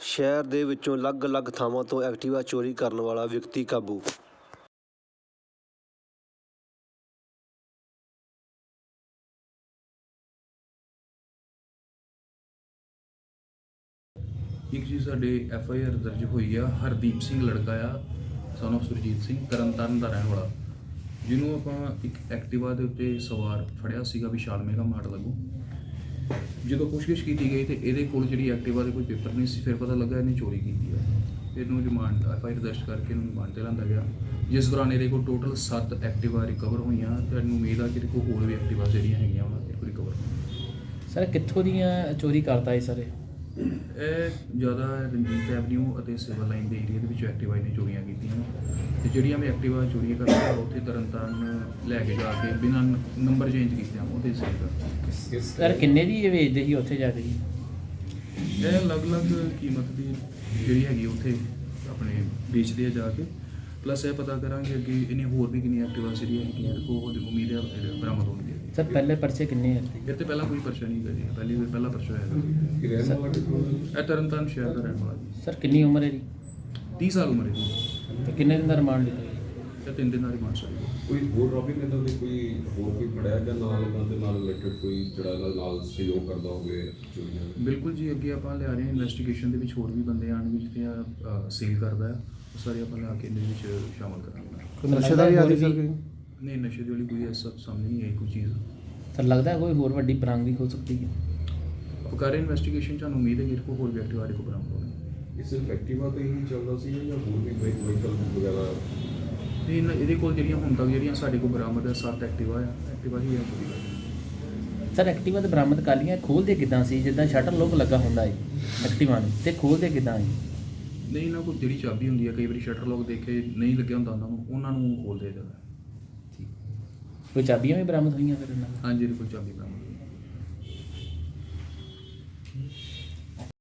ਸ਼ਹਿਰ ਦੇ ਵਿੱਚੋਂ ਅਲੱਗ-ਅਲੱਗ ਥਾਵਾਂ ਤੋਂ ਐਕਟਿਵਾ ਚੋਰੀ ਕਰਨ ਵਾਲਾ ਵਿਅਕਤੀ ਕਾਬੂ। ਇੱਕ ਜੀ ਸਾਡੇ ਐਫ ਆਈ ਆਰ ਦਰਜ ਹੋਈ ਆ, ਹਰਦੀਪ ਸਿੰਘ ਲੜਕਾ ਆ ਸਨ of ਸੁਰਜੀਤ ਸਿੰਘ, ਤਰਨਤਾਰਨ ਦਾ ਰਹਿਣ ਵਾਲਾ। ਜਿਹਨੂੰ ਆਪਾਂ ਇੱਕ ਐਕਟਿਵਾ ਦੇ ਉੱਤੇ ਸਵਾਰ ਫੜਿਆ ਸੀਗਾ ਵਿਸ਼ਾਲ ਮੇਗਾ ਮਾਰਟ ਲੱਗੂ। ਜਦੋਂ ਪੁੱਛਗਿੱਛ ਕੀਤੀ ਗਈ ਤੇ ਇਹਦੇ ਕੋਲ ਜਿਹੜੀ ਐਕਟਿਵਾ ਦੇ ਕੋਈ ਪੇਪਰ ਨਹੀਂ ਸੀ, ਫਿਰ ਪਤਾ ਲੱਗਾ ਇਹਨੇ ਚੋਰੀ ਕੀਤੀ ਆ। ਇਹਨੂੰ ਰਿਮਾਂਡ ਐਫ ਆਈ ਆਰ ਦਰਜ ਕਰਕੇ ਇਹਨੂੰ ਰਿਮਾਂਡ ਤੇ ਲਿਆਂਦਾ ਗਿਆ। ਜਿਸ ਦੌਰਾਨ ਇਹਦੇ ਕੋਲ ਟੋਟਲ 7 ਐਕਟਿਵਾ ਰਿਕਵਰ ਹੋਈਆਂ ਤੇ ਇਹਨੂੰ ਉਮੀਦ ਆ ਕਿ ਇਹਦੇ ਕੋਲ ਹੋਰ ਵੀ ਐਕਟਿਵਾ ਜਿਹੜੀਆਂ ਹੈਗੀਆਂ, ਉਹਨਾਂ ਦੇ ਕੋਲ ਰਿਕਵਰ ਸਰ ਕਿੱਥੋਂ ਦੀਆਂ ਚੋਰੀ ਕਰਦਾ ਹੈ ਸਰ? ਇਹ? ਜ਼ਿਆਦਾ ਰਣਜੀਤ ਐਵਨਿਊ ਅਤੇ ਸਿਵਲ ਲਾਈਨ ਦੇ ਏਰੀਆ ਦੇ ਵਿੱਚ ਐਕਟਿਵਾ ਨੇ ਚੋਰੀਆਂ ਕੀਤੀਆਂ। ਤੇ ਜਿਹੜੀਆਂ ਵੀ ਐਕਟਿਵਾ ਚੋਰੀਆਂ ਕਰਦਾ ਉੱਥੇ ਤਰਨਤਾਰਨ ਲੈ ਕੇ ਜਾ ਕੇ ਬਿਨਾਂ ਨੰਬਰ ਚੇਂਜ ਕੀਤਿਆਂ ਉਹਦੇ ਸੇਲ ਸਰ ਕਿੰਨੇ ਦੀ ਇਹ ਵੇਚਦੇ ਸੀ ਉੱਥੇ ਜਾ ਕੇ ਜੀ? ਇਹ ਅਲੱਗ-ਅਲੱਗ ਕੀਮਤ ਦੀ ਜਿਹੜੀ ਹੈਗੀ ਉੱਥੇ ਆਪਣੇ ਵੇਚਦੇ ਆ ਜਾ ਕੇ। ਪਲੱਸ ਇਹ ਪਤਾ ਕਰਾਂਗੇ ਅੱਗੇ ਇਹਨੇ ਹੋਰ ਵੀ ਕਿੰਨੀਆਂ ਐਕਟਿਵਾ ਜਿਹੜੀਆਂ ਹੈਗੀਆਂ ਕੋਲ ਉਹਦੀ ਉਮੀਦ ਹੈ ਬਰਾਮਦ ਹੋਣਗੇ ਸਰ ਪਹਿਲੇ ਪਰਚੇ ਕਿੰਨੇ ਹੈ ਇਹ ਤੇ ਪਹਿਲਾਂ ਕੋਈ ਪਰਚਾ ਨਹੀਂ ਕਰੀ ਪਹਿਲੀ ਪਹਿਲਾ ਪਰਚਾ ਹੈਗਾ? ਇਹ ਤਰਨਤਾਰਨ ਸ਼ਹਿਰ ਦਾ ਰਹਿਣ ਵਾਲਾ ਜੀ। ਸਰ ਕਿੰਨੀ ਉਮਰ ਹੈ ਜੀ? 30 ਸਾਲ ਉਮਰ ਹੈ ਜੀ। ਤੇ ਕਿੰਨੇ ਦਿਨ ਦਾ ਰਿਮਾਂਡ ਲਿਆ ਜੀ ਤੇ ਤਿੰਨ ਦਿਨਾਂ ਦੀ ਮਾਰ ਸਕਦੀ ਕੋਈ ਹੋਰ ਰੋਬਿੰਗ ਇਹਨਾਂ ਦੇ ਕੋਈ ਹੋਰ ਕੋਈ ਫੜਿਆ ਜਾਂ ਨਾਲ ਇਹਨਾਂ ਦੇ ਨਾਲ ਰਿਲੇਟਡ ਕੋਈ ਜਿਹੜਾ ਇਹਨਾਂ ਨਾਲ ਸਹਿਯੋਗ ਕਰਦਾ ਹੋਵੇ ਚੋਰੀਆਂ ਵਿੱਚ? ਬਿਲਕੁਲ ਜੀ ਅੱਗੇ ਆਪਾਂ ਲਿਆ ਰਹੇ ਹਾਂ ਇਨਵੈਸਟੀਗੇਸ਼ਨ ਦੇ ਵਿੱਚ ਹੋਰ ਵੀ ਬੰਦੇ ਆਣ ਵੀ ਜਿੱਥੇ ਆ ਸੇਲ ਕਰਦਾ ਹੈ। ਉਹ ਸਾਰੇ ਆਪਾਂ ਲਿਆ ਕੇ ਇਹਦੇ ਵਿੱਚ ਸ਼ਾਮਲ ਕਰਾਂਗੇ। ਨਸ਼ੇ ਦਾ ਵੀ ਆਦੀ ਸਰ ਨਹੀਂ ਨਸ਼ੇ ਦੀ ਵਾਲੀ ਕੋਈ ਐਸਾ ਸਾਹਮਣੇ ਨਹੀਂ ਆਈ ਕੋਈ ਚੀਜ਼। ਸਰ ਲੱਗਦਾ ਹੈ ਕੋਈ ਹੋਰ ਵੱਡੀ ਪ੍ਰਾਂਗ ਵੀ ਹੋ ਸਕਦੀ ਹੈ। ਆਪਾਂ ਕਰ ਰਹੇ ਇਨਵੈਸਟੀਗੇਸ਼ਨ ਤੁਹਾਨੂੰ ਉਮੀਦ ਹੈ ਕਿ ਇਹ ਕੋਲ ਹੋਰ ਵੀ ਐਕਟਿਵ ਆੜੇ ਕੋ ਬਰਾਮਦ ਹੋਣਗੇ ਇਹ ਸਿਰਫ ਐਕਟਿਵਾ ਤੇ ਹੀ ਚੱਲਦਾ ਸੀ ਜਾਂ ਹੋਰ ਵੀ ਕੋਈ ਵਹੀਕਲ ਵਗੈਰਾ? ਤੇ ਇਹਨਾਂ- ਇਹਦੇ ਕੋਲ ਜਿਹੜੀਆਂ ਹੁਣ ਤੱਕ ਜਿਹੜੀਆਂ ਸਾਡੇ ਕੋਲ ਬਰਾਮਦ ਹੈ ਸੱਤ ਐਕਟਿਵਾ ਆ। ਐਕਟਿਵਾ ਹੀ ਆ ਦਾ ਸਰ ਐਕਟਿਵਾ ਤੇ ਬਰਾਮਦ ਕਰ ਲਈਆਂ ਖੋਲਦੇ ਕਿਦਾਂ ਸੀ? ਜਿੱਦਾਂ ਸ਼ਟਰ ਲੋਕ ਲੱਗਾ ਹੁੰਦਾ ਹੈ ਐਕਟਿਵਾ ਨੂੰ ਤੇ ਖੋਲਦੇ ਕਿਦਾਂ ਹੈ ਨਹੀਂ ਇਹਨਾਂ ਕੋਲ ਜਿਹੜੀ ਚਾਬੀ ਹੁੰਦੀ ਹੈ ਕਈ ਵਾਰੀ ਸ਼ਟਰ ਲੋਕ ਦੇਖੇ ਨਹੀਂ ਲੱਗਿਆ ਹੁੰਦਾ ਉਹਨਾਂ ਨੂੰ ਉਹਨਾਂ ਨੂੰ ਖੋਲ ਦੇ ਜਾਂਦਾ ਕੋਈ ਚਾਬੀਆਂ ਵੀ ਬਰਾਮਦ ਹੋਈਆਂ ਫਿਰ ਇਹਨਾਂ ਨਾਲ ਹਾਂਜੀ ਕੋਲ ਚਾਬੀ ਬਰਾਮਦ ਹੋਈ।